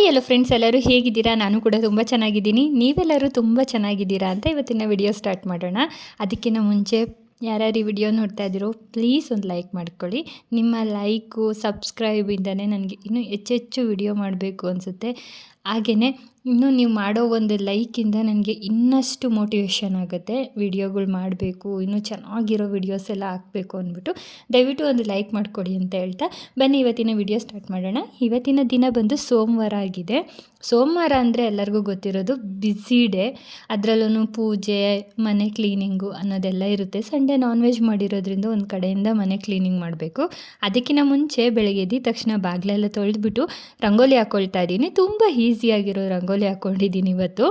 Hi ಎಲ್ಲ friends ಎಲ್ಲರೂ ಹೇಗಿದ್ದೀರಾ? ನಾನು ಕೂಡ ತುಂಬ ಚೆನ್ನಾಗಿದ್ದೀನಿ. ನೀವೆಲ್ಲರೂ ತುಂಬ ಚೆನ್ನಾಗಿದ್ದೀರಾ ಅಂತ ಇವತ್ತಿನ ವಿಡಿಯೋ ಸ್ಟಾರ್ಟ್ ಮಾಡೋಣ. ಅದಕ್ಕಿಂತ ಮುಂಚೆ ಯಾರ್ಯಾರು ಈ ವಿಡಿಯೋ ನೋಡ್ತಾ ಇದ್ದೀರೋ ಪ್ಲೀಸ್ ಒಂದು ಲೈಕ್ ಮಾಡ್ಕೊಳ್ಳಿ. ನಿಮ್ಮ ಲೈಕು ಸಬ್ಸ್ಕ್ರೈಬಿಂದನೇ ನನಗೆ ಇನ್ನೂ ಹೆಚ್ಚೆಚ್ಚು ವಿಡಿಯೋ ಮಾಡಬೇಕು ಅನಿಸುತ್ತೆ. ಹಾಗೆಯೇ ಇನ್ನು ನೀವು ಮಾಡೋ ಒಂದು ಲೈಕಿಂದ ನನಗೆ ಇನ್ನಷ್ಟು ಮೋಟಿವೇಶನ್ ಆಗುತ್ತೆ. ವಿಡಿಯೋಗಳು ಮಾಡಬೇಕು, ಇನ್ನೂ ಚೆನ್ನಾಗಿರೋ ವಿಡಿಯೋಸ್ ಎಲ್ಲ ಹಾಕಬೇಕು ಅಂದ್ಬಿಟ್ಟು ದಯವಿಟ್ಟು ಒಂದು ಲೈಕ್ ಮಾಡಿಕೊಡಿ ಅಂತ ಹೇಳ್ತಾ. ಬನ್ನಿ, ಇವತ್ತಿನ ವಿಡಿಯೋ ಸ್ಟಾರ್ಟ್ ಮಾಡೋಣ. ಇವತ್ತಿನ ದಿನ ಬಂದು ಸೋಮವಾರ ಆಗಿದೆ. ಸೋಮವಾರ ಅಂದರೆ ಎಲ್ಲರಿಗೂ ಗೊತ್ತಿರೋದು ಬ್ಯುಸಿ ಡೇ ಅದರಲ್ಲೂ ಪೂಜೆ, ಮನೆ ಕ್ಲೀನಿಂಗು ಅನ್ನೋದೆಲ್ಲ ಇರುತ್ತೆ. ಸಂಡೆ ನಾನ್ ವೆಜ್ ಮಾಡಿರೋದ್ರಿಂದ ಒಂದು ಕಡೆಯಿಂದ ಮನೆ ಕ್ಲೀನಿಂಗ್ ಮಾಡಬೇಕು. ಅದಕ್ಕಿಂತ ಮುಂಚೆ ಬೆಳಗ್ಗೆ ಎದ್ದ ತಕ್ಷಣ ಬಾಗಿಲೆಲ್ಲ ತೊಳೆದ್ಬಿಟ್ಟು ರಂಗೋಲಿ ಹಾಕ್ಕೊಳ್ತಾ ಇದ್ದೀನಿ. ತುಂಬ ಈಸಿಯಾಗಿರೋ ರಂಗೋಲಿ ಹಾಕ್ಕೊಂಡಿದ್ದೀನಿ ಇವತ್ತು.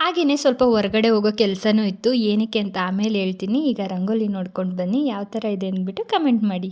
ಹಾಗೆಯೇ ಸ್ವಲ್ಪ ಹೊರಗಡೆ ಹೋಗೋ ಕೆಲಸನೂ ಇತ್ತು. ಏನಕ್ಕೆ ಅಂತ ಆಮೇಲೆ ಹೇಳ್ತೀನಿ. ಈಗ ರಂಗೋಲಿ ನೋಡ್ಕೊಂಡು ಬನ್ನಿ. ಯಾವ ಥರ ಇದೆ ಅಂದ್ಬಿಟ್ಟು ಕಮೆಂಟ್ ಮಾಡಿ.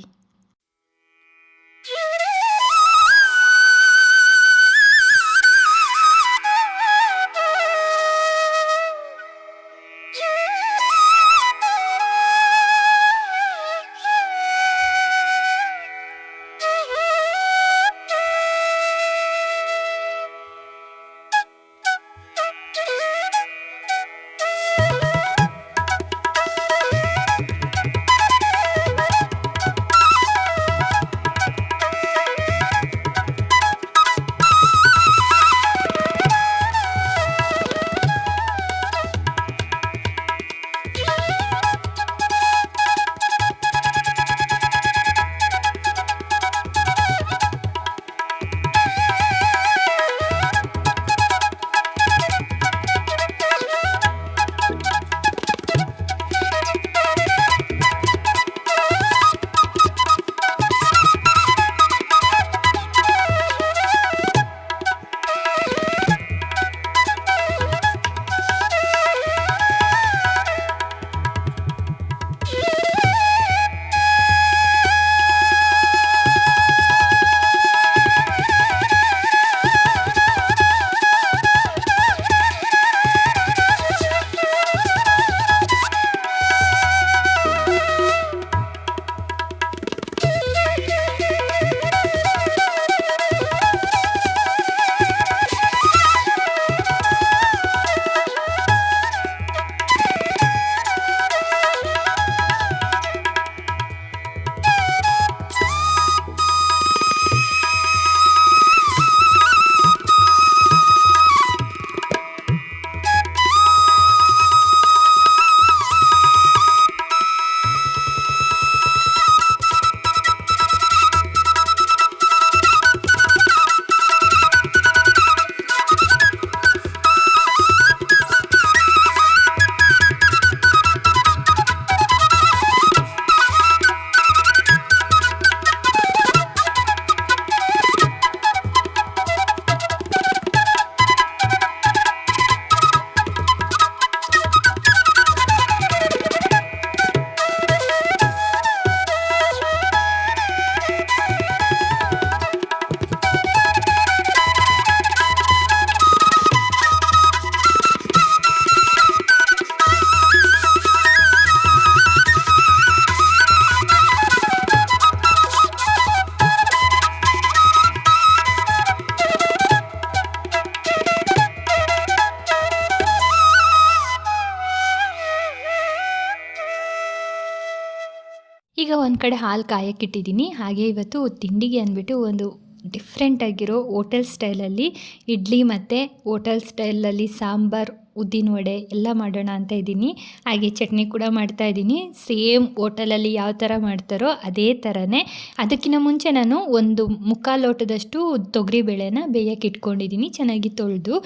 ಒಂದು ಕಡೆ ಹಾಲು ಕಾಯಕ್ಕಿಟ್ಟಿದ್ದೀನಿ. ಹಾಗೆ ಇವತ್ತು ತಿಂಡಿಗೆ ಅಂದ್ಬಿಟ್ಟು ಒಂದು ಡಿಫ್ರೆಂಟಾಗಿರೋ ಹೋಟೆಲ್ ಸ್ಟೈಲಲ್ಲಿ ಇಡ್ಲಿ ಮತ್ತು ಹೋಟೆಲ್ ಸ್ಟೈಲಲ್ಲಿ ಸಾಂಬಾರ್, ಉದ್ದಿನ ವಡೆ ಎಲ್ಲ ಮಾಡೋಣ ಅಂತ ಇದ್ದೀನಿ. ಹಾಗೆ ಚಟ್ನಿ ಕೂಡ ಮಾಡ್ತಾ ಇದ್ದೀನಿ. ಸೇಮ್ ಹೋಟೆಲಲ್ಲಿ ಯಾವ ಥರ ಮಾಡ್ತಾರೋ ಅದೇ ಥರನೇ ಅದಕ್ಕಿಂತ ಮುಂಚೆ ನಾನು ಒಂದು ಮುಕ್ಕಾಲು ಲೋಟದಷ್ಟು ತೊಗರಿಬೇಳೆನ ಬೇಯಕ್ಕೆ ಇಟ್ಕೊಂಡಿದ್ದೀನಿ. ಚೆನ್ನಾಗಿ ತೊಳೆದು.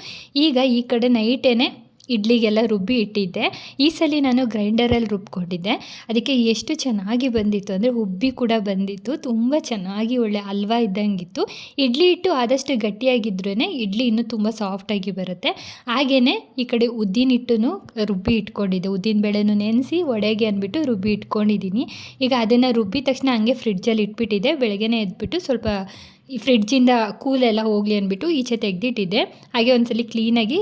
ಈಗ ಈ ಕಡೆ ನೈಟೇನೆ ಇಡ್ಲಿಗೆಲ್ಲ ರುಬ್ಬಿ ಇಟ್ಟಿದ್ದೆ. ಈ ಸಲ ನಾನು ಗ್ರೈಂಡರಲ್ಲಿ ರುಬ್ಕೊಂಡಿದ್ದೆ. ಅದಕ್ಕೆ ಎಷ್ಟು ಚೆನ್ನಾಗಿ ಬಂದಿತ್ತು ಅಂದರೆ ಉಬ್ಬಿ ಕೂಡ ಬಂದಿತ್ತು. ತುಂಬ ಚೆನ್ನಾಗಿ ಒಳ್ಳೆ ಹಲ್ವಾ ಇದ್ದಂಗಿತ್ತು. ಇಡ್ಲಿ ಹಿಟ್ಟು ಆದಷ್ಟು ಗಟ್ಟಿಯಾಗಿದ್ರೇ ಇಡ್ಲಿ ಇನ್ನೂ ತುಂಬ ಸಾಫ್ಟಾಗಿ ಬರುತ್ತೆ. ಹಾಗೆಯೇ ಈ ಕಡೆ ಉದ್ದಿನ ಹಿಟ್ಟನ್ನು ರುಬ್ಬಿ ಇಟ್ಕೊಂಡಿದ್ದೆ. ಉದ್ದಿನ ಬೇಳೆನೂ ನೆನೆಸಿ ಒಡೆಗೆ ಅಂದ್ಬಿಟ್ಟು ರುಬ್ಬಿ ಇಟ್ಕೊಂಡಿದ್ದೀನಿ. ಈಗ ಅದನ್ನು ರುಬ್ಬಿದ ತಕ್ಷಣ ಹಂಗೆ ಫ್ರಿಡ್ಜಲ್ಲಿ ಇಟ್ಬಿಟ್ಟಿದ್ದೆ. ಬೆಳಗ್ಗೆನೇ ಎದ್ಬಿಟ್ಟು ಸ್ವಲ್ಪ ಈ ಫ್ರಿಡ್ಜಿಂದ ಕೂಲೆಲ್ಲ ಹೋಗಲಿ ಅಂದ್ಬಿಟ್ಟು ಈಚೆ ತೆಗೆದಿಟ್ಟಿದ್ದೆ. ಹಾಗೆ ಒಂದ್ಸಲಿ ಕ್ಲೀನಾಗಿ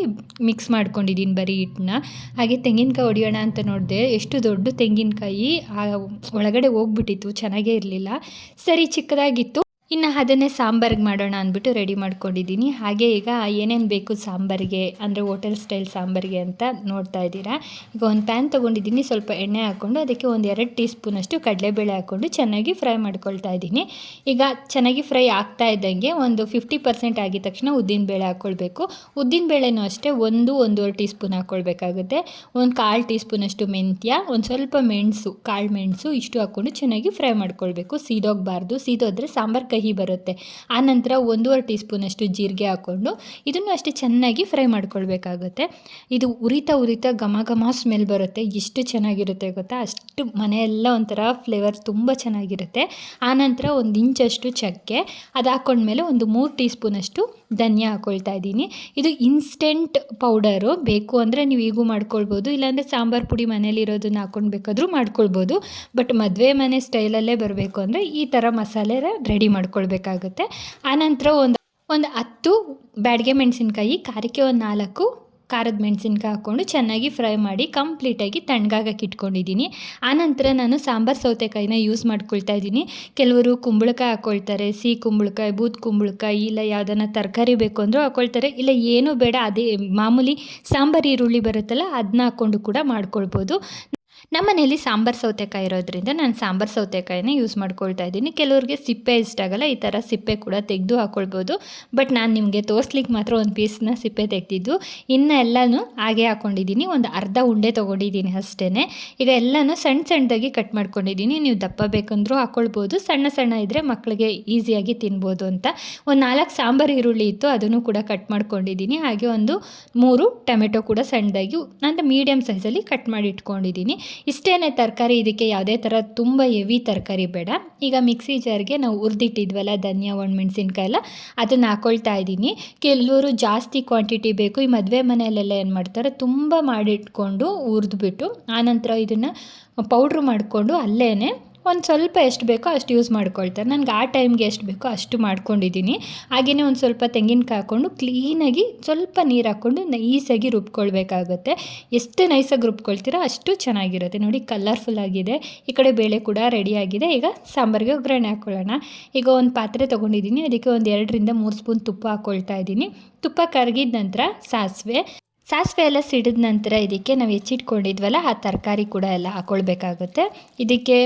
ಮಿಕ್ಸ್ ಮಾಡ್ಕೊಂಡಿದ್ದೀನಿ ಬರೀ ಹಿಟ್ಟನ್ನ. ಹಾಗೆ ತೆಂಗಿನಕಾಯಿ ಹೊಡಿಯೋಣ ಅಂತ ನೋಡಿದೆ. ಎಷ್ಟು ದೊಡ್ಡ ತೆಂಗಿನಕಾಯಿ. ಒಳಗಡೆ ಹೋಗ್ಬಿಟ್ಟಿತ್ತು. ಚೆನ್ನಾಗೇ ಇರಲಿಲ್ಲ. ಸರಿ, ಚಿಕ್ಕದಾಗಿತ್ತು. ಇನ್ನು ಅದನ್ನೇ ಸಾಂಬಾರಿಗೆ ಮಾಡೋಣ ಅಂದ್ಬಿಟ್ಟು ರೆಡಿ ಮಾಡ್ಕೊಂಡಿದ್ದೀನಿ. ಹಾಗೆ ಈಗ ಏನೇನು ಬೇಕು ಸಾಂಬಾರಿಗೆ, ಅಂದರೆ ಹೋಟೆಲ್ ಸ್ಟೈಲ್ ಸಾಂಬಾರಿಗೆ ಅಂತ ನೋಡ್ತಾ ಇದ್ದೀರಾ. ಈಗ ಒಂದು ಪ್ಯಾನ್ ತೊಗೊಂಡಿದ್ದೀನಿ, ಸ್ವಲ್ಪ ಎಣ್ಣೆ ಹಾಕ್ಕೊಂಡು ಅದಕ್ಕೆ ಒಂದು ಎರಡು ಟೀ ಸ್ಪೂನಷ್ಟು ಕಡಲೆಬೇಳೆ ಹಾಕ್ಕೊಂಡು ಚೆನ್ನಾಗಿ ಫ್ರೈ ಮಾಡ್ಕೊಳ್ತಾ ಇದ್ದೀನಿ. ಈಗ ಚೆನ್ನಾಗಿ ಫ್ರೈ ಆಗ್ತಾ ಇದ್ದಂಗೆ ಒಂದು ಫಿಫ್ಟಿ ಪರ್ಸೆಂಟ್ ಆಗಿದ ತಕ್ಷಣ ಉದ್ದಿನಬೇಳೆ ಹಾಕ್ಕೊಳ್ಬೇಕು. ಉದ್ದಿನಬೇಳೆನೂ ಅಷ್ಟೇ ಒಂದು, ಒಂದೂವರೆ ಟೀ ಸ್ಪೂನ್ ಹಾಕ್ಕೊಳ್ಬೇಕಾಗುತ್ತೆ. ಒಂದು ಕಾಲು ಟೀ ಸ್ಪೂನಷ್ಟು ಮೆಂತ್ಯ, ಒಂದು ಸ್ವಲ್ಪ ಮೆಣಸು, ಕಾಳು ಮೆಣಸು ಇಷ್ಟು ಹಾಕ್ಕೊಂಡು ಚೆನ್ನಾಗಿ ಫ್ರೈ ಮಾಡ್ಕೊಳ್ಬೇಕು. ಸೀದೋಗಬಾರ್ದು. ಸೀದೋದ್ರೆ ಸಾಂಬಾರು ಕಹಿ ಬರುತ್ತೆ. ಆನಂತರ ಒಂದೂವರೆ ಟೀ ಸ್ಪೂನಷ್ಟು ಜೀರಿಗೆ ಹಾಕ್ಕೊಂಡು ಇದನ್ನು ಅಷ್ಟೇ ಚೆನ್ನಾಗಿ ಫ್ರೈ ಮಾಡ್ಕೊಳ್ಬೇಕಾಗುತ್ತೆ. ಇದು ಉರಿತಾ ಉರಿತಾ ಘಮ ಘಮ ಸ್ಮೆಲ್ ಬರುತ್ತೆ. ಎಷ್ಟು ಚೆನ್ನಾಗಿರುತ್ತೆ ಗೊತ್ತಾ? ಅಷ್ಟು ಮನೆಯೆಲ್ಲ ಒಂಥರ ಫ್ಲೇವರ್ ತುಂಬ ಚೆನ್ನಾಗಿರುತ್ತೆ. ಆನಂತರ ಒಂದು ಇಂಚಷ್ಟು ಚಕ್ಕೆ, ಅದು ಹಾಕ್ಕೊಂಡ್ಮೇಲೆ ಒಂದು ಮೂರು ಟೀ ಸ್ಪೂನಷ್ಟು ಧನಿಯಾ ಹಾಕ್ಕೊಳ್ತಾ ಇದ್ದೀನಿ. ಇದು ಇನ್ಸ್ಟೆಂಟ್ ಪೌಡರು ಬೇಕು ಅಂದರೆ ನೀವು ಈಗೂ ಮಾಡ್ಕೊಳ್ಬೋದು, ಇಲ್ಲಾಂದರೆ ಸಾಂಬಾರು ಪುಡಿ ಮನೇಲಿರೋದನ್ನ ಹಾಕ್ಕೊಂಡು ಬೇಕಾದರೂ ಮಾಡ್ಕೊಳ್ಬೋದು. ಬಟ್ ಮದುವೆ ಮನೆ ಸ್ಟೈಲಲ್ಲೇ ಬರಬೇಕು ಅಂದರೆ ಈ ಥರ ಮಸಾಲೆ ರೆಡಿ ಮಾಡ್ಕೊಳ್ಬೇಕಾಗುತ್ತೆ. ಆನಂತರ ಒಂದು ಒಂದು ಹತ್ತು ಬ್ಯಾಡಿಗೆ ಮೆಣಸಿನ್ಕಾಯಿ, ಖಾರಕ್ಕೆ ಒಂದು ನಾಲ್ಕು ಖಾರದ ಮೆಣಸಿನ್ಕಾಯಿ ಹಾಕ್ಕೊಂಡು ಚೆನ್ನಾಗಿ ಫ್ರೈ ಮಾಡಿ ಕಂಪ್ಲೀಟಾಗಿ ತಣ್ಣಗಾಗಕ್ಕೆ ಇಟ್ಕೊಂಡಿದ್ದೀನಿ. ಆನಂತರ ನಾನು ಸಾಂಬಾರು ಸೌತೆಕಾಯಿನ ಯೂಸ್ ಮಾಡ್ಕೊಳ್ತಾ ಇದ್ದೀನಿ. ಕೆಲವರು ಕುಂಬಳಕಾಯಿ ಹಾಕ್ಕೊಳ್ತಾರೆ ಸಿಹಿ ಕುಂಬಳಕಾಯಿ ಬೂತ್ ಕುಂಬಳಕಾಯಿ, ಇಲ್ಲ ಯಾವುದನ್ನ ತರಕಾರಿ ಬೇಕು ಅಂದರೂ ಹಾಕ್ಕೊಳ್ತಾರೆ ಇಲ್ಲ ಏನೂ ಬೇಡ, ಅದೇ ಮಾಮೂಲಿ ಸಾಂಬಾರು ಈರುಳ್ಳಿ ಬರುತ್ತಲ್ಲ ಅದನ್ನ ಹಾಕ್ಕೊಂಡು ಕೂಡ ಮಾಡ್ಕೊಳ್ಬೋದು. ನಮ್ಮ ಮನೇಲಿ ಸಾಂಬಾರು ಸೌತೆಕಾಯಿ ಇರೋದ್ರಿಂದ ನಾನು ಸಾಂಬಾರು ಸೌತೆಕಾಯಿನ ಯೂಸ್ ಮಾಡ್ಕೊಳ್ತಾ ಇದ್ದೀನಿ. ಕೆಲವ್ರಿಗೆ ಸಿಪ್ಪೆ ಇಷ್ಟ ಆಗಲ್ಲ, ಈ ಥರ ಸಿಪ್ಪೆ ಕೂಡ ತೆಗೆದು ಹಾಕ್ಕೊಳ್ಬೋದು ಬಟ್ ನಾನು ನಿಮಗೆ ತೋರಿಸ್ಲಿಕ್ಕೆ ಮಾತ್ರ ಒಂದು ಪೀಸ್ನ ಸಿಪ್ಪೆ ತೆಗೆದಿದ್ದು. ಇನ್ನು ಎಲ್ಲನೂ ಹಾಗೆ ಹಾಕ್ಕೊಂಡಿದ್ದೀನಿ ಒಂದು ಅರ್ಧ ಉಂಡೆ ತೊಗೊಂಡಿದ್ದೀನಿ ಅಷ್ಟೇ ಈಗ ಎಲ್ಲನೂ ಸಣ್ಣ ಸಣ್ಣದಾಗಿ ಕಟ್ ಮಾಡ್ಕೊಂಡಿದ್ದೀನಿ. ನೀವು ದಪ್ಪ ಬೇಕಂದ್ರೂ ಹಾಕ್ಕೊಳ್ಬೋದು ಸಣ್ಣ ಸಣ್ಣ ಇದ್ದರೆ ಮಕ್ಕಳಿಗೆ ಈಸಿಯಾಗಿ ತಿನ್ಬೋದು ಅಂತ. ಒಂದು ನಾಲ್ಕು ಸಾಂಬಾರು ಈರುಳ್ಳಿ ಇತ್ತು, ಅದನ್ನು ಕೂಡ ಕಟ್ ಮಾಡ್ಕೊಂಡಿದ್ದೀನಿ. ಹಾಗೆ ಒಂದು ಮೂರು ಟೊಮೆಟೊ ಕೂಡ ಸಣ್ಣದಾಗಿ, ಅಂದರೆ ಮೀಡಿಯಮ್ ಸೈಜಲ್ಲಿ ಕಟ್ ಮಾಡಿ ಇಟ್ಕೊಂಡಿದ್ದೀನಿ ಇಷ್ಟೇ ತರಕಾರಿ, ಇದಕ್ಕೆ ಯಾವುದೇ ಥರ ತುಂಬ ಹೆವಿ ತರಕಾರಿ ಬೇಡ. ಈಗ ಮಿಕ್ಸಿ ಜಾರ್ಗೆ ನಾವು ಹುರಿದಿಟ್ಟಿದ್ವಲ್ಲ ಧನಿಯಾ ಒಣಮೆಣ್ಸಿನ್ಕಾಯಿ ಎಲ್ಲ, ಅದನ್ನು ಹಾಕೊಳ್ತಾ ಇದ್ದೀನಿ. ಕೆಲವರು ಜಾಸ್ತಿ ಕ್ವಾಂಟಿಟಿ ಬೇಕು. ಈ ಮದುವೆ ಮನೆಯಲ್ಲೆಲ್ಲ ಏನು ಮಾಡ್ತಾರೆ, ತುಂಬ ಮಾಡಿಟ್ಕೊಂಡು ಹುರಿದ್ಬಿಟ್ಟು ಆನಂತರ ಇದನ್ನು ಪೌಡ್ರ್ ಮಾಡಿಕೊಂಡು ಅಲ್ಲೇ ಒಂದು ಸ್ವಲ್ಪ ಎಷ್ಟು ಬೇಕೋ ಅಷ್ಟು ಯೂಸ್ ಮಾಡ್ಕೊಳ್ತಾರೆ. ನನಗೆ ಆ ಟೈಮ್ಗೆ ಎಷ್ಟು ಬೇಕೋ ಅಷ್ಟು ಮಾಡ್ಕೊಂಡಿದ್ದೀನಿ. ಹಾಗೆಯೇ ಒಂದು ಸ್ವಲ್ಪ ತೆಂಗಿನಕಾಯಿ ಹಾಕ್ಕೊಂಡು ಕ್ಲೀನಾಗಿ ಸ್ವಲ್ಪ ನೀರು ಹಾಕ್ಕೊಂಡು ನೈಸಾಗಿ ರುಬ್ಕೊಳ್ಬೇಕಾಗುತ್ತೆ. ಎಷ್ಟು ನೈಸಾಗಿ ರುಬ್ಕೊಳ್ತೀರೋ ಅಷ್ಟು ಚೆನ್ನಾಗಿರುತ್ತೆ. ನೋಡಿ ಕಲರ್ಫುಲ್ ಆಗಿದೆ. ಈ ಕಡೆ ಬೇಳೆ ಕೂಡ ರೆಡಿಯಾಗಿದೆ ಈಗ ಸಾಂಬಾರಿಗೆ ಒಗ್ಗರಣೆ ಹಾಕ್ಕೊಳ್ಳೋಣ ಈಗ ಒಂದು ಪಾತ್ರೆ ತೊಗೊಂಡಿದ್ದೀನಿ. ಅದಕ್ಕೆ ಒಂದು ಎರಡರಿಂದ ಮೂರು ಸ್ಪೂನ್ ತುಪ್ಪ ಹಾಕ್ಕೊಳ್ತಾ ಇದ್ದೀನಿ. ತುಪ್ಪ ಕರಗಿದ ನಂತರ ಸಾಸಿವೆ. ಸಾಸಿವೆ ಎಲ್ಲ ಸಿಡಿದ ನಂತರ ಇದಕ್ಕೆ ನಾವು ಹೆಚ್ಚಿಟ್ಕೊಂಡಿದ್ವಲ್ಲ, ಆ ತರಕಾರಿ ಕೂಡ ಎಲ್ಲ ಹಾಕೊಳ್ಬೇಕಾಗುತ್ತೆ. ಇದಕ್ಕೆ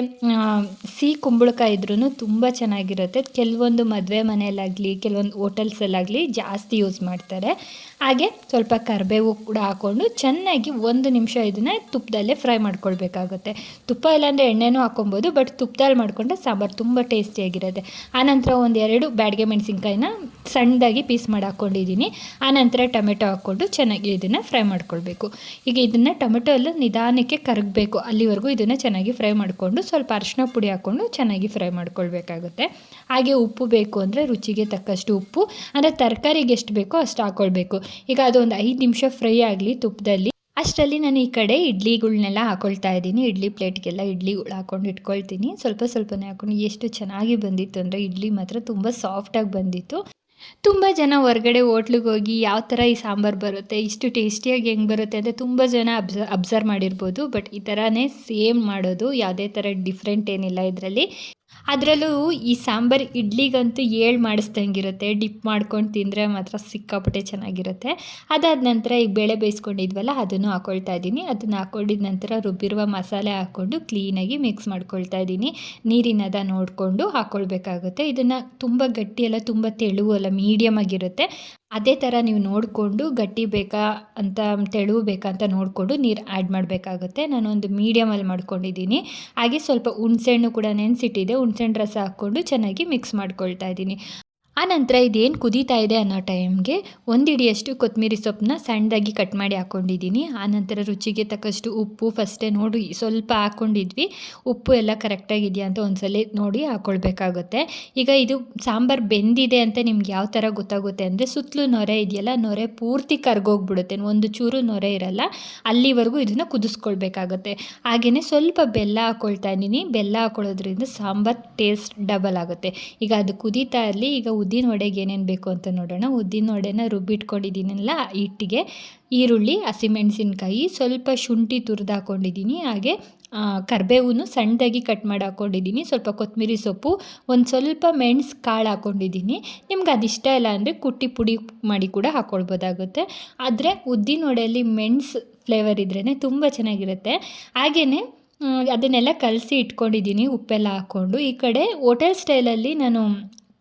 ಸಿಹಿ ಕುಂಬಳಕಾಯಿ ಇದ್ರೂ ತುಂಬ ಚೆನ್ನಾಗಿರುತ್ತೆ. ಕೆಲವೊಂದು ಮದುವೆ ಮನೆಯಲ್ಲಾಗಲಿ, ಕೆಲವೊಂದು ಹೋಟೆಲ್ಸಲ್ಲಾಗಲಿ ಜಾಸ್ತಿ ಯೂಸ್ ಮಾಡ್ತಾರೆ. ಹಾಗೆ ಸ್ವಲ್ಪ ಕರಿಬೇವು ಕೂಡ ಹಾಕ್ಕೊಂಡು ಚೆನ್ನಾಗಿ ಒಂದು ನಿಮಿಷ ಇದನ್ನು ತುಪ್ಪದಲ್ಲೇ ಫ್ರೈ ಮಾಡ್ಕೊಳ್ಬೇಕಾಗುತ್ತೆ. ತುಪ್ಪ ಇಲ್ಲಾಂದರೆ ಎಣ್ಣೆನೂ ಹಾಕೊಬೋದು ಬಟ್ ತುಪ್ಪದಲ್ಲಿ ಮಾಡಿಕೊಂಡ್ರೆ ಸಾಂಬಾರು ತುಂಬ ಟೇಸ್ಟಿಯಾಗಿರುತ್ತೆ ಆನಂತರ ಒಂದು ಎರಡು ಬ್ಯಾಡಿಗೆ ಮೆಣಸಿನ್ಕಾಯಿನ ಸಣ್ಣದಾಗಿ ಪೀಸ್ ಮಾಡಿ ಹಾಕ್ಕೊಂಡಿದ್ದೀನಿ ಆನಂತರ ಟೊಮೆಟೊ ಹಾಕ್ಕೊಂಡು ಚೆನ್ನಾಗಿ ಇದನ್ನು ಫ್ರೈ ಮಾಡ್ಕೊಳ್ಬೇಕು. ಈಗ ಇದನ್ನು ಟೊಮೆಟೊ ಎಲ್ಲ ನಿಧಾನಕ್ಕೆ ಕರಗಬೇಕು. ಅಲ್ಲಿವರೆಗೂ ಇದನ್ನು ಚೆನ್ನಾಗಿ ಫ್ರೈ ಮಾಡಿಕೊಂಡು ಸ್ವಲ್ಪ ಅರಿಶಿನ ಪುಡಿ ಹಾಕ್ಕೊಂಡು ಚೆನ್ನಾಗಿ ಫ್ರೈ ಮಾಡ್ಕೊಳ್ಬೇಕಾಗುತ್ತೆ. ಹಾಗೆ ಉಪ್ಪು ಬೇಕು ಅಂದರೆ ರುಚಿಗೆ ತಕ್ಕಷ್ಟು ಉಪ್ಪು, ಅಂದರೆ ತರಕಾರಿಗೆ ಎಷ್ಟು ಬೇಕೋ ಅಷ್ಟು ಹಾಕ್ಕೊಳ್ಬೇಕು ಈಗ ಅದು ಒಂದು ಐದು ನಿಮಿಷ ಫ್ರೈ ಆಗಲಿ ತುಪ್ಪದಲ್ಲಿ. ಅಷ್ಟರಲ್ಲಿ ನಾನು ಈ ಕಡೆ ಇಡ್ಲಿಗಳನ್ನೆಲ್ಲ ಹಾಕೊಳ್ತಾ ಇದ್ದೀನಿ. ಇಡ್ಲಿ ಪ್ಲೇಟ್ಗೆಲ್ಲ ಇಡ್ಲಿಗಳು ಹಾಕೊಂಡು ಇಟ್ಕೊಳ್ತೀನಿ. ಸ್ವಲ್ಪ ಸ್ವಲ್ಪನೇ ಹಾಕೊಂಡು ಎಷ್ಟು ಚೆನ್ನಾಗಿ ಬಂದಿತ್ತು ಅಂದರೆ ಇಡ್ಲಿ ಮಾತ್ರ ತುಂಬ ಸಾಫ್ಟಾಗಿ ಬಂದಿತ್ತು. ತುಂಬ ಜನ ಹೊರಗಡೆ ಹೋಟ್ಲಿಗೆ ಹೋಗಿ ಯಾವ ಥರ ಈ ಸಾಂಬಾರು ಬರುತ್ತೆ, ಇಷ್ಟು ಟೇಸ್ಟಿಯಾಗಿ ಹೆಂಗೆ ಬರುತ್ತೆ ಅಂತ ತುಂಬ ಜನ ಅಬ್ಸರ್ ಅಬ್ಸರ್ವ್ ಮಾಡಿರ್ಬೋದು. ಬಟ್ ಈ ಥರನೇ ಸೇಮ್ ಮಾಡೋದು ಯಾವುದೇ ಥರ ಡಿಫ್ರೆಂಟ್ ಏನಿಲ್ಲ ಇದರಲ್ಲಿ. ಅದರಲ್ಲೂ ಈ ಸಾಂಬಾರು ಇಡ್ಲಿಗಂತೂ ಏಳು ಮಾಡಿಸ್ದಂಗಿರುತ್ತೆ. ಡಿಪ್ ಮಾಡ್ಕೊಂಡು ತಿಂದರೆ ಮಾತ್ರ ಸಿಕ್ಕಾಪಟ್ಟೆ ಚೆನ್ನಾಗಿರುತ್ತೆ. ಅದಾದ ನಂತರ ಈಗ ಬೇಳೆ ಬೇಯಿಸ್ಕೊಂಡಿದ್ವಲ್ಲ, ಅದನ್ನು ಹಾಕ್ಕೊಳ್ತಾ ಇದ್ದೀನಿ. ಅದನ್ನು ಹಾಕ್ಕೊಂಡಿದ ನಂತರ ರುಬ್ಬಿರುವ ಮಸಾಲೆ ಹಾಕ್ಕೊಂಡು ಕ್ಲೀನಾಗಿ ಮಿಕ್ಸ್ ಮಾಡ್ಕೊಳ್ತಾ ಇದ್ದೀನಿ. ನೀರಿನದ ನೋಡಿಕೊಂಡು ಹಾಕ್ಕೊಳ್ಬೇಕಾಗುತ್ತೆ ಇದನ್ನು ತುಂಬ ಗಟ್ಟಿ ಅಲ್ಲ ತುಂಬ ತೆಳುವಲ್ಲ ಮೀಡಿಯಮ್ ಆಗಿರುತ್ತೆ. ಅದೇ ಥರ ನೀವು ನೋಡಿಕೊಂಡು ಗಟ್ಟಿ ಬೇಕಾ ಅಂತ, ತೆಳು ಬೇಕಾ ಅಂತ ನೋಡಿಕೊಂಡು ನೀರು ಆ್ಯಡ್ ಮಾಡಬೇಕಾಗುತ್ತೆ. ನಾನೊಂದು ಮೀಡಿಯಮಲ್ಲಿ ಮಾಡ್ಕೊಂಡಿದ್ದೀನಿ. ಹಾಗೆ ಸ್ವಲ್ಪ ಹುಣ್ಸೆಹಣ್ಣು ಕೂಡ ನೆನೆಸಿಟ್ಟಿದೆ. ಹುಣ್ಸೆಹಣ್ಣು ರಸ ಹಾಕ್ಕೊಂಡು ಚೆನ್ನಾಗಿ ಮಿಕ್ಸ್ ಮಾಡ್ಕೊಳ್ತಾ ಇದ್ದೀನಿ. ಆನಂತರ ಇದೇನು ಕುದೀತಾ ಇದೆ ಅನ್ನೋ ಟೈಮ್ಗೆ ಒಂದು ಹಿಡಿಯಷ್ಟು ಕೊತ್ತಂಬರಿ ಸೊಪ್ಪನ್ನ ಸಣ್ಣದಾಗಿ ಕಟ್ ಮಾಡಿ ಹಾಕ್ಕೊಂಡಿದ್ದೀನಿ ಆನಂತರ ರುಚಿಗೆ ತಕ್ಕಷ್ಟು ಉಪ್ಪು ಫಸ್ಟೇ ನೋಡಿ, ಸ್ವಲ್ಪ ಹಾಕ್ಕೊಂಡಿದ್ವಿ ಉಪ್ಪು ಎಲ್ಲ ಕರೆಕ್ಟಾಗಿದೆಯಾ ಅಂತ ಒಂದ್ಸಲ ನೋಡಿ ಹಾಕ್ಕೊಳ್ಬೇಕಾಗುತ್ತೆ ಈಗ ಇದು ಸಾಂಬಾರು ಬೆಂದಿದೆ ಅಂತ ನಿಮ್ಗೆ ಯಾವ ಥರ ಗೊತ್ತಾಗುತ್ತೆ ಅಂದರೆ ಸುತ್ತಲೂ ನೊರೆ ಇದೆಯಲ್ಲ, ನೊರೆ ಪೂರ್ತಿ ಕರ್ಗೋಗ್ಬಿಡುತ್ತೆ. ಒಂದು ಚೂರು ನೊರೆ ಇರಲ್ಲ, ಅಲ್ಲಿವರೆಗೂ ಇದನ್ನು ಕುದಿಸ್ಕೊಳ್ಬೇಕಾಗುತ್ತೆ. ಹಾಗೆಯೇ ಸ್ವಲ್ಪ ಬೆಲ್ಲ ಹಾಕ್ಕೊಳ್ತಾ ಇದ್ದೀನಿ. ಬೆಲ್ಲ ಹಾಕ್ಕೊಳ್ಳೋದ್ರಿಂದ ಸಾಂಬಾರು ಟೇಸ್ಟ್ ಡಬಲ್ ಆಗುತ್ತೆ. ಈಗ ಅದು ಕುದೀತಾ ಇರಲಿ, ಈಗ ಉದ್ದಿನ ವಡೆಗೆ ಏನೇನು ಬೇಕು ಅಂತ ನೋಡೋಣ. ಉದ್ದಿನ ವಡೆನ ರುಬ್ಬಿಟ್ಕೊಂಡಿದ್ದೀನಲ್ಲ ಹಿಟ್ಟಿಗೆ ಈರುಳ್ಳಿ ಹಸಿಮೆಣಸಿನ್ಕಾಯಿ ಸ್ವಲ್ಪ ಶುಂಠಿ ತುರಿದು ಹಾಕ್ಕೊಂಡಿದ್ದೀನಿ ಹಾಗೆ ಕರಿಬೇವು ಸಣ್ಣದಾಗಿ ಕಟ್ ಮಾಡಿ ಹಾಕ್ಕೊಂಡಿದ್ದೀನಿ ಸ್ವಲ್ಪ ಕೊತ್ತಂಬರಿ ಸೊಪ್ಪು, ಒಂದು ಸ್ವಲ್ಪ ಮೆಣಸು ಕಾಳು ಹಾಕ್ಕೊಂಡಿದ್ದೀನಿ ನಿಮ್ಗೆ ಅದು ಇಷ್ಟ ಇಲ್ಲ ಅಂದರೆ ಕುಟ್ಟಿ ಪುಡಿ ಮಾಡಿ ಕೂಡ ಹಾಕ್ಕೊಳ್ಬೋದಾಗುತ್ತೆ ಆದರೆ ಉದ್ದಿನ ವಡೆಯಲ್ಲಿ ಮೆಣಸು ಫ್ಲೇವರ್ ಇದ್ರೇ ತುಂಬ ಚೆನ್ನಾಗಿರುತ್ತೆ. ಹಾಗೆಯೇ ಅದನ್ನೆಲ್ಲ ಕಲಸಿ ಇಟ್ಕೊಂಡಿದ್ದೀನಿ, ಉಪ್ಪೆಲ್ಲ ಹಾಕ್ಕೊಂಡು ಈ ಕಡೆ ಹೋಟೆಲ್ ಸ್ಟೈಲಲ್ಲಿ ನಾನು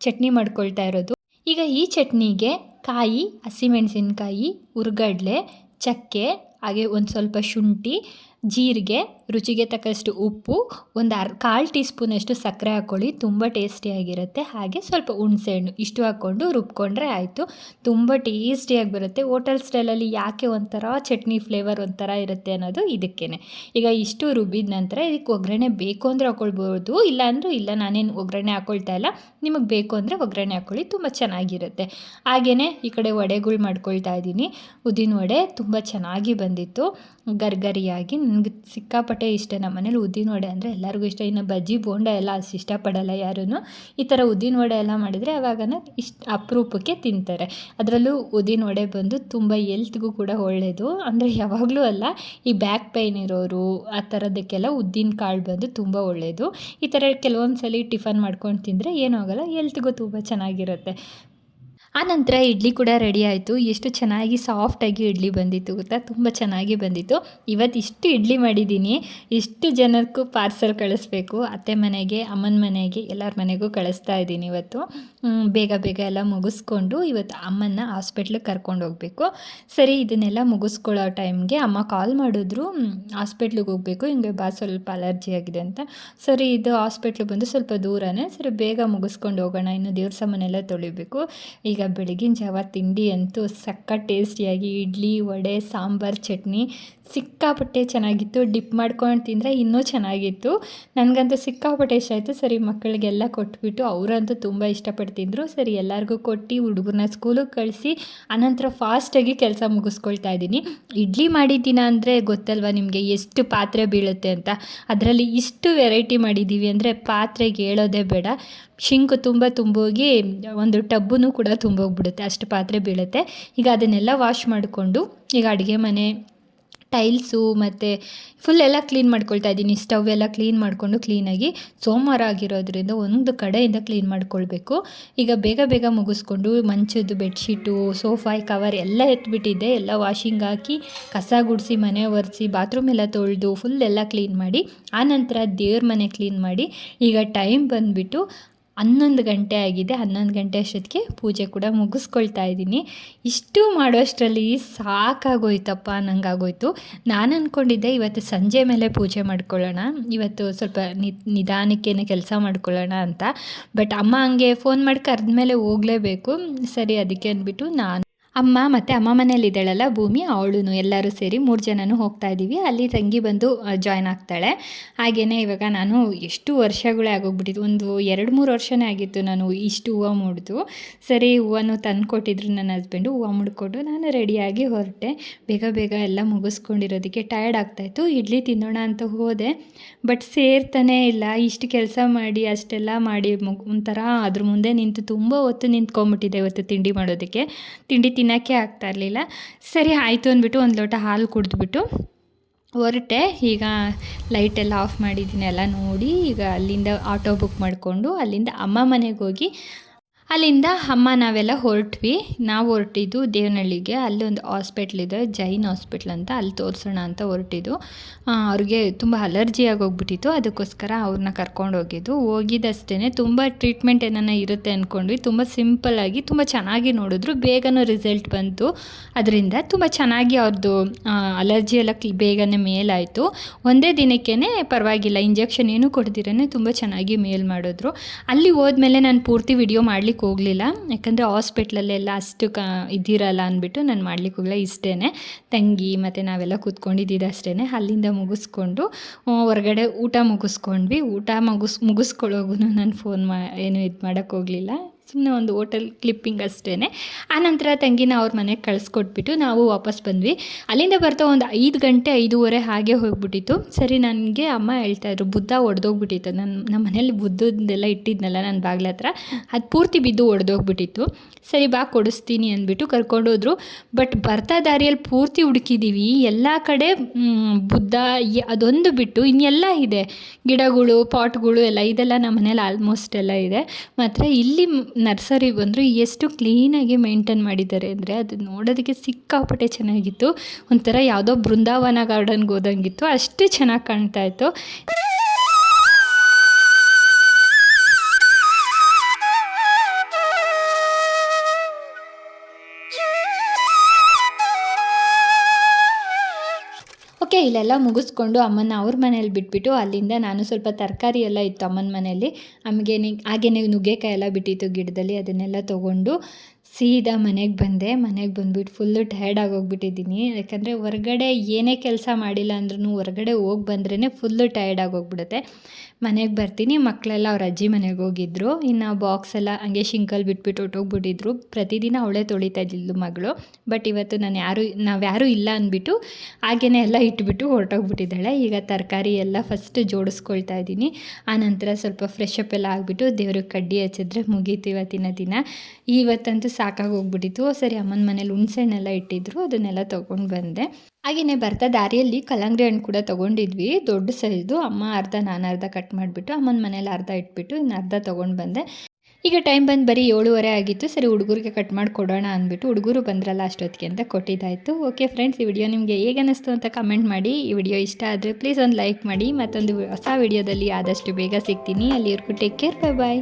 ಚಟ್ನಿ ಮಾಡ್ಕೊಳ್ತಾ ಇರೋದು. ಈಗ ಈ ಚಟ್ನಿಗೆ ಕಾಯಿ ಹಸಿಮೆಣಸಿನ್ಕಾಯಿ ಹುರ್ಗಡ್ಲೆ ಚಕ್ಕೆ ಹಾಗೆ ಒಂದು ಸ್ವಲ್ಪ ಶುಂಠಿ ಜೀರಿಗೆ, ರುಚಿಗೆ ತಕ್ಕಷ್ಟು ಉಪ್ಪು, ಒಂದು ಅರ್, ಕಾಲು ಟೀ ಸ್ಪೂನಷ್ಟು ಸಕ್ಕರೆ ಹಾಕ್ಕೊಳ್ಳಿ. ತುಂಬ ಟೇಸ್ಟಿಯಾಗಿರುತ್ತೆ ಹಾಗೆ ಸ್ವಲ್ಪ ಹುಣಸೆಹಣ್ಣು ಇಷ್ಟು ಹಾಕ್ಕೊಂಡು ರುಬ್ಕೊಂಡ್ರೆ ಆಯಿತು. ತುಂಬ ಟೇಸ್ಟಿಯಾಗಿ ಬರುತ್ತೆ. ಹೋಟೆಲ್ ಸ್ಟೈಲಲ್ಲಿ ಯಾಕೆ ಒಂಥರ ಚಟ್ನಿ ಫ್ಲೇವರ್ ಒಂಥರ ಇರುತ್ತೆ ಅನ್ನೋದು ಇದಕ್ಕೇ ಈಗ ಇಷ್ಟು ರುಬ್ಬಿದ ನಂತರ ಇದಕ್ಕೆ ಒಗ್ಗರಣೆ ಬೇಕು ಅಂದರೆ ಹಾಕ್ಕೊಳ್ಬೋದು. ಇಲ್ಲ ಅಂದರೂ ಇಲ್ಲ, ನಾನೇನು ಒಗ್ಗರಣೆ ಹಾಕ್ಕೊಳ್ತಾ ಇಲ್ಲ. ನಿಮಗೆ ಬೇಕು ಅಂದರೆ ಒಗ್ಗರಣೆ ಹಾಕ್ಕೊಳ್ಳಿ. ತುಂಬ ಚೆನ್ನಾಗಿರುತ್ತೆ. ಹಾಗೆಯೇ ಈ ಕಡೆ ವಡೆಗಳು ಮಾಡ್ಕೊಳ್ತಾ ಇದ್ದೀನಿ. ಉದ್ದಿನ ವಡೆ ತುಂಬ ಚೆನ್ನಾಗಿ ಬಂದಿತ್ತು. ಗರ್ಗರಿಯಾಗಿ ನನಗೆ ಸಿಕ್ಕಾಪಟ್ಟೆ ಇಷ್ಟ. ನಮ್ಮ ಮನೇಲಿ ಉದ್ದಿನ ವಡೆ ಅಂದರೆ ಎಲ್ಲರಿಗೂ ಇಷ್ಟ. ಇನ್ನು ಬಜ್ಜಿ, ಬೋಂಡ ಎಲ್ಲ ಅಷ್ಟು ಇಷ್ಟಪಡಲ್ಲ ಯಾರೂ ಈ ಥರ ಉದ್ದಿನ ವಡೆ ಎಲ್ಲ ಮಾಡಿದರೆ ಅವಾಗನ ಇಷ್ಟ ಅಪರೂಪಕ್ಕೆ ತಿಂತಾರೆ. ಅದರಲ್ಲೂ ಉದ್ದಿನ ವಡೆ ಬಂದು ತುಂಬ ಎಲ್ತ್ಗೂ ಕೂಡ ಒಳ್ಳೆಯದು ಅಂದರೆ ಯಾವಾಗಲೂ ಅಲ್ಲ, ಈ ಬ್ಯಾಕ್ ಪೈನ್ ಇರೋರು, ಆ ಥರದಕ್ಕೆಲ್ಲ ಉದ್ದಿನ ಕಾಳು ಬಂದು ತುಂಬ ಒಳ್ಳೆಯದು ಈ ಥರ ಕೆಲವೊಂದು ಸಲ ಟಿಫನ್ ಮಾಡ್ಕೊಂಡು ತಿಂದರೆ ಏನೂ ಆಗೋಲ್ಲ ಎಲ್ತ್ಗೂ ತುಂಬ ಚೆನ್ನಾಗಿರುತ್ತೆ. ಆನಂತರ ಇಡ್ಲಿ ಕೂಡ ರೆಡಿ ಆಯಿತು. ಎಷ್ಟು ಚೆನ್ನಾಗಿ ಸಾಫ್ಟಾಗಿ ಇಡ್ಲಿ ಬಂದಿತ್ತು ಗೊತ್ತಾ? ತುಂಬ ಚೆನ್ನಾಗಿ ಬಂದಿತ್ತು. ಇವತ್ತು ಇಷ್ಟು ಇಡ್ಲಿ ಮಾಡಿದ್ದೀನಿ. ಇಷ್ಟು ಜನಕ್ಕೂ ಪಾರ್ಸಲ್ ಕಳಿಸ್ಬೇಕು. ಅತ್ತೆ ಮನೆಗೆ, ಅಮ್ಮನ ಮನೆಗೆ, ಎಲ್ಲರ ಮನೆಗೂ ಕಳಿಸ್ತಾ ಇದ್ದೀನಿ ಇವತ್ತು. ಬೇಗ ಬೇಗ ಎಲ್ಲ ಮುಗಿಸ್ಕೊಂಡು ಇವತ್ತು ಅಮ್ಮನ ಹಾಸ್ಪಿಟ್ಲಿಗೆ ಕರ್ಕೊಂಡು ಹೋಗಬೇಕು. ಸರಿ, ಇದನ್ನೆಲ್ಲ ಮುಗಿಸ್ಕೊಳ್ಳೋ ಟೈಮ್ಗೆ ಅಮ್ಮ ಕಾಲ್ ಮಾಡಿದ್ರು. ಹಾಸ್ಪಿಟ್ಲಿಗೆ ಹೋಗಬೇಕು. ಹಿಂಗೆ ಬಾ, ಸ್ವಲ್ಪ ಅಲರ್ಜಿ ಆಗಿದೆ ಅಂತ. ಸರಿ, ಇದು ಹಾಸ್ಪಿಟ್ಲಿಗೆ ಬಂದು ಸ್ವಲ್ಪ ದೂರನೇ. ಸರಿ, ಬೇಗ ಮುಗಿಸ್ಕೊಂಡು ಹೋಗೋಣ. ಇನ್ನು ದೇವ್ರ ಸಾಮಾನೆಲ್ಲ ತೊಳಿಬೇಕು. ಈಗ ಈಗ ಬೆಳಗಿನ ಜಾವ ತಿಂಡಿ ಅಂತೂ ಸಕ್ಕ ಟೇಸ್ಟಿಯಾಗಿ ಇಡ್ಲಿ, ವಡೆ, ಸಾಂಬಾರು, ಚಟ್ನಿ ಸಿಕ್ಕಾಪಟ್ಟೆ ಚೆನ್ನಾಗಿತ್ತು. ಡಿಪ್ ಮಾಡ್ಕೊಂಡು ತಿಂದರೆ ಇನ್ನೂ ಚೆನ್ನಾಗಿತ್ತು. ನನಗಂತೂ ಸಿಕ್ಕಾಪಟ್ಟೆ ಇಷ್ಟ ಆಯಿತು. ಸರಿ, ಮಕ್ಕಳಿಗೆಲ್ಲ ಕೊಟ್ಬಿಟ್ಟು ಅವರಂತೂ ತುಂಬ ಇಷ್ಟಪಡ್ತಿದ್ರು. ಸರಿ, ಎಲ್ಲರಿಗೂ ಕೊಟ್ಟು ಹುಡುಗರನ್ನ ಸ್ಕೂಲಿಗೆ ಕಳಿಸಿ ಆನಂತರ ಫಾಸ್ಟಾಗಿ ಕೆಲಸ ಮುಗಿಸ್ಕೊಳ್ತಾ ಇದ್ದೀನಿ. ಇಡ್ಲಿ ಮಾಡಿದ್ದೀನ ಅಂದರೆ ಗೊತ್ತಲ್ವ ನಿಮಗೆ ಎಷ್ಟು ಪಾತ್ರೆ ಬೀಳುತ್ತೆ ಅಂತ? ಅದರಲ್ಲಿ ಇಷ್ಟು ವೆರೈಟಿ ಮಾಡಿದ್ದೀವಿ ಅಂದರೆ ಪಾತ್ರೆಗೆ ಹೇಳೋದೇ ಬೇಡ. ಶಿಂಕು ತುಂಬ ತುಂಬೋಗಿ, ಒಂದು ಟಬ್ಬೂ ಕೂಡ ತುಂಬೋಗ್ಬಿಡುತ್ತೆ, ಅಷ್ಟು ಪಾತ್ರೆ ಬೀಳುತ್ತೆ. ಈಗ ಅದನ್ನೆಲ್ಲ ವಾಶ್ ಮಾಡಿಕೊಂಡು, ಈಗ ಅಡುಗೆ ಮನೆ ಟೈಲ್ಸು ಮತ್ತು ಫುಲ್ ಎಲ್ಲ ಕ್ಲೀನ್ ಮಾಡ್ಕೊಳ್ತಾ ಇದ್ದೀನಿ. ಸ್ಟವ್ ಎಲ್ಲ ಕ್ಲೀನ್ ಮಾಡಿಕೊಂಡು ಕ್ಲೀನಾಗಿ ಸೋಮವಾರ ಆಗಿರೋದ್ರಿಂದ ಒಂದು ಕಡೆಯಿಂದ ಕ್ಲೀನ್ ಮಾಡ್ಕೊಳ್ಬೇಕು. ಈಗ ಬೇಗ ಬೇಗ ಮುಗಿಸ್ಕೊಂಡು ಮಂಚದ್ದು ಬೆಡ್ಶೀಟು ಸೋಫಾ ಕವರ್ ಎಲ್ಲ ಎತ್ಬಿಟ್ಟಿದ್ದೆ. ಎಲ್ಲ ವಾಷಿಂಗ್ ಹಾಕಿ, ಕಸ ಗುಡಿಸಿ, ಮನೆ ಒರೆಸಿ ಬಾತ್ರೂಮ್ ಎಲ್ಲ ತೊಳೆದು ಫುಲ್ ಎಲ್ಲ ಕ್ಲೀನ್ ಮಾಡಿ ಆನಂತರ ದೇವ್ರ ಮನೆ ಕ್ಲೀನ್ ಮಾಡಿ, ಈಗ ಟೈಮ್ ಬಂದುಬಿಟ್ಟು ಹನ್ನೊಂದು ಗಂಟೆ ಆಗಿದೆ, ಹನ್ನೊಂದು ಗಂಟೆ ಅಷ್ಟೊತ್ತಿಗೆ ಪೂಜೆ ಕೂಡ ಮುಗಿಸ್ಕೊಳ್ತಾ ಇದ್ದೀನಿ. ಇಷ್ಟು ಮಾಡೋಷ್ಟರಲ್ಲಿ ಸಾಕಾಗೋಯ್ತಪ್ಪ ನನಗಾಗೋಯ್ತು ನಾನು ಅಂದ್ಕೊಂಡಿದ್ದೆ ಇವತ್ತು ಸಂಜೆ ಮೇಲೆ ಪೂಜೆ ಮಾಡ್ಕೊಳ್ಳೋಣ, ಇವತ್ತು ಸ್ವಲ್ಪ ನಿಧಾನಕ್ಕೇನೆ ಕೆಲಸ ಮಾಡ್ಕೊಳ್ಳೋಣ ಅಂತ. ಬಟ್ ಅಮ್ಮ ಹಂಗೆ ಫೋನ್ ಮಾಡಿ ಕರೆದ್ಮೇಲೆ ಹೋಗಲೇಬೇಕು. ಸರಿ, ಅದಕ್ಕೆ ಅಂದ್ಬಿಟ್ಟು ನಾನು ಅಮ್ಮ ಮತ್ತು ಅಮ್ಮ ಮನೇಲಿದ್ದಾಳಲ್ಲ ಭೂಮಿ ಅವಳು ಎಲ್ಲರೂ ಸೇರಿ ಮೂರು ಜನನೂ ಹೋಗ್ತಾ ಇದ್ದೀವಿ ಅಲ್ಲಿ ತಂಗಿ ಬಂದು ಜಾಯ್ನ್ ಆಗ್ತಾಳೆ. ಹಾಗೆಯೇ ಇವಾಗ ನಾನು ಎಷ್ಟು ವರ್ಷಗಳೇ ಆಗೋಗ್ಬಿಟ್ಟಿದ್ದು, ಒಂದು ಎರಡು ಮೂರು ವರ್ಷನೇ ಆಗಿತ್ತು ನಾನು ಇಷ್ಟು ಹೂವು ಮುಡಿದು. ಸರಿ, ಹೂವನ್ನು ತಂದು ಕೊಟ್ಟಿದ್ರು ನನ್ನ ಹಸ್ಬೆಂಡು ಹೂವು ಮುಡ್ಕೊಂಡು ನಾನು ರೆಡಿಯಾಗಿ ಹೊರಟೆ. ಬೇಗ ಬೇಗ ಎಲ್ಲ ಮುಗಿಸ್ಕೊಂಡಿರೋದಕ್ಕೆ ಟಯರ್ಡ್ ಆಗ್ತಾಯಿತ್ತು ಇಡ್ಲಿ ತಿನ್ನೋಣ ಅಂತ ಹೋದೆ. ಬಟ್ ಸೇರ್ತಾನೆ ಇಲ್ಲ. ಇಷ್ಟು ಕೆಲಸ ಮಾಡಿ, ಅಷ್ಟೆಲ್ಲ ಮಾಡಿ, ಒಂಥರ ಅದ್ರ ಮುಂದೆ ನಿಂತು ತುಂಬ ಹೊತ್ತು ನಿಂತ್ಕೊಂಬಿಟ್ಟಿದೆ ಇವತ್ತು ತಿಂಡಿ ಮಾಡೋದಕ್ಕೆ. ತಿಂಡಿ ತಿನ್ನೋಕ್ಕೆ ಆಗ್ತಾ ಇರಲಿಲ್ಲ. ಸರಿ, ಆಯಿತು ಅಂದ್ಬಿಟ್ಟು ಒಂದು ಲೋಟ ಹಾಲು ಕುಡಿದ್ಬಿಟ್ಟು ಹೊರಟೆ. ಈಗ ಲೈಟೆಲ್ಲ ಆಫ್ ಮಾಡಿದ್ದೀನಿ ಎಲ್ಲ ನೋಡಿ ಈಗ ಅಲ್ಲಿಂದ ಆಟೋ ಬುಕ್ ಮಾಡಿಕೊಂಡು ಅಲ್ಲಿಂದ ಅಮ್ಮ ಮನೆಗೆ ಹೋಗಿ ಅಲ್ಲಿಂದ ಅಮ್ಮ ನಾವೆಲ್ಲ ಹೊರಟ್ವಿ. ನಾವು ಹೊರಟಿದ್ದು ದೇವನಹಳ್ಳಿಗೆ. ಅಲ್ಲಿ ಒಂದು ಹಾಸ್ಪಿಟ್ಲಿದೆ ಜೈನ್ ಹಾಸ್ಪಿಟ್ಲ್ ಅಂತ ಅಲ್ಲಿ ತೋರಿಸೋಣ ಅಂತ ಹೊರಟಿದ್ದು. ಅವ್ರಿಗೆ ತುಂಬ ಅಲರ್ಜಿ ಆಗೋಗ್ಬಿಟ್ಟಿತ್ತು. ಅದಕ್ಕೋಸ್ಕರ ಅವ್ರನ್ನ ಕರ್ಕೊಂಡು ಹೋಗಿದ್ದು. ಹೋಗಿದ್ದಷ್ಟೇ ತುಂಬ ಟ್ರೀಟ್ಮೆಂಟ್ ಏನನ್ನ ಇರುತ್ತೆ ಅಂದ್ಕೊಂಡ್ವಿ ತುಂಬ ಸಿಂಪಲ್ಲಾಗಿ ತುಂಬ ಚೆನ್ನಾಗಿ ನೋಡಿದ್ರು. ಬೇಗನೂ ರಿಸಲ್ಟ್ ಬಂತು. ಅದರಿಂದ ತುಂಬ ಚೆನ್ನಾಗಿ ಅವ್ರದ್ದು ಅಲರ್ಜಿ ಎಲ್ಲ ಕ್ಲಿ ಬೇಗನೆ ಮೇಲಾಯಿತು. ಒಂದೇ ದಿನಕ್ಕೇ ಪರವಾಗಿಲ್ಲ. ಇಂಜೆಕ್ಷನ್ ಏನೂ ಕೊಡ್ದಿರೇ ತುಂಬ ಚೆನ್ನಾಗಿ ಮೇಲ್ ಮಾಡಿದ್ರು. ಅಲ್ಲಿ ಹೋದ್ಮೇಲೆ ನಾನು ಪೂರ್ತಿ ವಿಡಿಯೋ ಮಾಡಲಿಕ್ಕೆ ಹೋಗಲಿಲ್ಲ. ಯಾಕಂದರೆ ಹಾಸ್ಪಿಟ್ಲಲ್ಲೆಲ್ಲ ಅಷ್ಟು ಕ ಇದಿರಲ್ಲ ಅಂದ್ಬಿಟ್ಟು ನಾನು ಮಾಡ್ಲಿಕ್ಕೆ ಹೋಗಲಿಲ್ಲ ಇಷ್ಟೇ ತಂಗಿ ಮತ್ತು ನಾವೆಲ್ಲ ಕೂತ್ಕೊಂಡಿದ್ದು ಅಷ್ಟೇ ಅಲ್ಲಿಂದ ಮುಗಿಸ್ಕೊಂಡು ಹೊರಗಡೆ ಊಟ ಮುಗಿಸ್ಕೊಂಡ್ವಿ. ಊಟ ಮುಗಿಸ್ ಮುಗಿಸ್ಕೊಳ್ಳೋಗು ನಾನು ಫೋನ್ ಮಾ, ಏನು ಇದು ಮಾಡೋಕ್ಕೆ ಹೋಗಲಿಲ್ಲ. ಸುಮ್ಮನೆ ಒಂದು ಹೋಟೆಲ್ ಕ್ಲಿಪ್ಪಿಂಗ್ ಅಷ್ಟೇ ಆನಂತರ ತಂಗಿನ ಅವ್ರ ಮನೆಗೆ ಕಳಿಸ್ಕೊಟ್ಬಿಟ್ಟು ನಾವು ವಾಪಸ್ ಬಂದ್ವಿ. ಅಲ್ಲಿಂದ ಬರ್ತಾ ಒಂದು ಐದು ಗಂಟೆ, ಐದೂವರೆ ಹಾಗೆ ಹೋಗ್ಬಿಟ್ಟಿತ್ತು. ಸರಿ, ನನಗೆ ಅಮ್ಮ ಹೇಳ್ತಾಯಿದ್ರು ಬುದ್ಧ ಒಡೆದೋಗ್ಬಿಟ್ಟಿತ್ತು. ನನ್ನ ನಮ್ಮ ಮನೇಲಿ ಬುದ್ಧದ್ದೆಲ್ಲ ಇಟ್ಟಿದ್ನಲ್ಲ ನನ್ನ ಬಾಗಿಲ ಹತ್ರ. ಅದು ಪೂರ್ತಿ ಬಿದ್ದು ಒಡೆದೋಗ್ಬಿಟ್ಟಿತ್ತು. ಸರಿ, ಬಾ, ಕೊಡಿಸ್ತೀನಿ ಅಂದ್ಬಿಟ್ಟು ಕರ್ಕೊಂಡೋದ್ರು ಬಟ್ ಬರ್ತಾ ದಾರಿಯಲ್ಲಿ ಪೂರ್ತಿ ಹುಡುಕಿದ್ದೀವಿ ಎಲ್ಲ ಕಡೆ ಬುದ್ಧ ಅದೊಂದು ಬಿಟ್ಟು ಇನ್ನೆಲ್ಲ ಇದೆ. ಗಿಡಗಳು, ಪಾಟ್ಗಳು ಎಲ್ಲ ಇದೆಲ್ಲ ನಮ್ಮ ಮನೇಲಿ ಆಲ್ಮೋಸ್ಟ್ ಎಲ್ಲ ಇದೆ. ಮಾತ್ರ ಇಲ್ಲಿ ನರ್ಸರಿ ಬಂದರು ಎಷ್ಟು ಕ್ಲೀನಾಗಿ ಮೇಂಟೈನ್ ಮಾಡಿದ್ದಾರೆ ಅಂದರೆ ಅದು ನೋಡೋದಕ್ಕೆ ಸಿಕ್ಕಾಪಟ್ಟೆ ಚೆನ್ನಾಗಿತ್ತು. ಒಂಥರ ಯಾವುದೋ ಬೃಂದಾವನ ಗಾರ್ಡನ್ಗೆ ಹೋದಂಗಿತ್ತು. ಅಷ್ಟು ಚೆನ್ನಾಗಿ ಕಾಣ್ತಾ ಇತ್ತು. ಇಲ್ಲೆಲ್ಲ ಮುಗಿಸ್ಕೊಂಡು ಅಮ್ಮನ ಅವ್ರ ಮನೇಲಿ ಬಿಟ್ಬಿಟ್ಟು ಅಲ್ಲಿಂದ ನಾನು ಸ್ವಲ್ಪ ತರಕಾರಿ ಎಲ್ಲ ಇತ್ತು ಅಮ್ಮನ ಮನೆಯಲ್ಲಿ. ಆಮೇಲೆ ಹಾಗೆ ನುಗ್ಗೆಕಾಯಿ ಎಲ್ಲ ಬಿಟ್ಟಿತ್ತು ಗಿಡದಲ್ಲಿ, ಅದನ್ನೆಲ್ಲ ತೊಗೊಂಡು ಸೀದಾ ಮನೆಗೆ ಬಂದೆ. ಮನೆಗೆ ಬಂದ್ಬಿಟ್ಟು ಫುಲ್ಲು ಟಯರ್ಡ್ ಆಗೋಗ್ಬಿಟ್ಟಿದ್ದೀನಿ ಯಾಕಂದರೆ ಹೊರ್ಗಡೆ ಏನೇ ಕೆಲಸ ಮಾಡಿಲ್ಲ ಅಂದ್ರೂ ಹೊರ್ಗಡೆ ಹೋಗಿ ಬಂದ್ರೇ ಫುಲ್ಲು ಟಯರ್ಡ್ ಆಗೋಗ್ಬಿಡುತ್ತೆ ಮನೆಗೆ ಬರ್ತೀನಿ. ಮಕ್ಕಳೆಲ್ಲ ಅವ್ರ ಅಜ್ಜಿ ಮನೆಗೆ ಹೋಗಿದ್ರು. ಇನ್ನು ಬಾಕ್ಸ್ ಎಲ್ಲ ಹಂಗೆ ಶಿಂಕಲ್ ಬಿಟ್ಬಿಟ್ಟು ಹೊಟ್ಟೋಗ್ಬಿಟ್ಟಿದ್ರು ಪ್ರತಿದಿನ ಅವಳೇ ತೊಳಿತಾ ಇದ್ದಿದ್ದು ಮಗಳು. ಬಟ್ ಇವತ್ತು ನಾನು ಯಾರು, ನಾವು ಇಲ್ಲ ಅಂದ್ಬಿಟ್ಟು ಹಾಗೇ ಎಲ್ಲ ಇಟ್ಬಿಟ್ಟು ಹೊರಟೋಗ್ಬಿಟ್ಟಿದ್ದಾಳೆ. ಈಗ ತರಕಾರಿ ಎಲ್ಲ ಫಸ್ಟ್ ಜೋಡಿಸ್ಕೊಳ್ತಾ ಇದ್ದೀನಿ. ಆನಂತರ ಸ್ವಲ್ಪ ಫ್ರೆಶ್ ಅಪ್ ಎಲ್ಲ ಆಗಿಬಿಟ್ಟು ದೇವ್ರಿಗೆ ಕಡ್ಡಿ ಹಚ್ಚಿದ್ರೆ ಮುಗೀತು ಇವತ್ತಿನ ದಿನ. ಇವತ್ತಂತೂ ಸಾಕಾಗಿ ಹೋಗ್ಬಿಟ್ಟಿತ್ತು. ಸರಿ, ಅಮ್ಮನ ಮನೇಲಿ ಹುಣ್ಸೆಹಣ್ಣೆಲ್ಲ ಇಟ್ಟಿದ್ರು, ಅದನ್ನೆಲ್ಲ ತೊಗೊಂಡು ಬಂದೆ. ಹಾಗೆಯೇ ಬರ್ತಾ ದಾರಿಯಲ್ಲಿ ಕಲ್ಲಂಗಡಿ ಹಣ್ಣು ಕೂಡ ತೊಗೊಂಡಿದ್ವಿ. ದೊಡ್ಡ ಸೈಜು ಅಮ್ಮ ಅರ್ಧ, ನಾನು ಅರ್ಧ ಕಟ್ ಮಾಡಿಬಿಟ್ಟು ಅಮ್ಮನ ಮನೇಲಿ ಅರ್ಧ ಇಟ್ಬಿಟ್ಟು ಇನ್ನು ಅರ್ಧ ತೊಗೊಂಡು ಬಂದೆ. ಈಗ ಟೈಮ್ ಬಂದು ಬರೀ ಏಳುವರೆ ಆಗಿತ್ತು. ಸರಿ, ಹುಡುಗರಿಗೆ ಕಟ್ ಮಾಡಿ ಕೊಡೋಣ ಅಂದ್ಬಿಟ್ಟು ಹುಡುಗರು ಬಂದ್ರಲ್ಲ ಅಷ್ಟೊತ್ತಿಗೆ ಅಂತ ಕೊಟ್ಟಿದ್ದಾಯಿತು. ಓಕೆ ಫ್ರೆಂಡ್ಸ್, ಈ ವಿಡಿಯೋ ನಿಮಗೆ ಹೇಗೆ ಅನ್ನಿಸ್ತು ಅಂತ ಕಮೆಂಟ್ ಮಾಡಿ. ಈ ವಿಡಿಯೋ ಇಷ್ಟ ಆದರೆ ಪ್ಲೀಸ್ ಒಂದು ಲೈಕ್ ಮಾಡಿ. ಮತ್ತೊಂದು ಹೊಸ ವಿಡಿಯೋದಲ್ಲಿ ಆದಷ್ಟು ಬೇಗ ಸಿಗ್ತೀನಿ. ಅಲ್ಲಿವರೆಗೂ ಟೇಕ್ ಕೇರ್. ಬಾಯ್.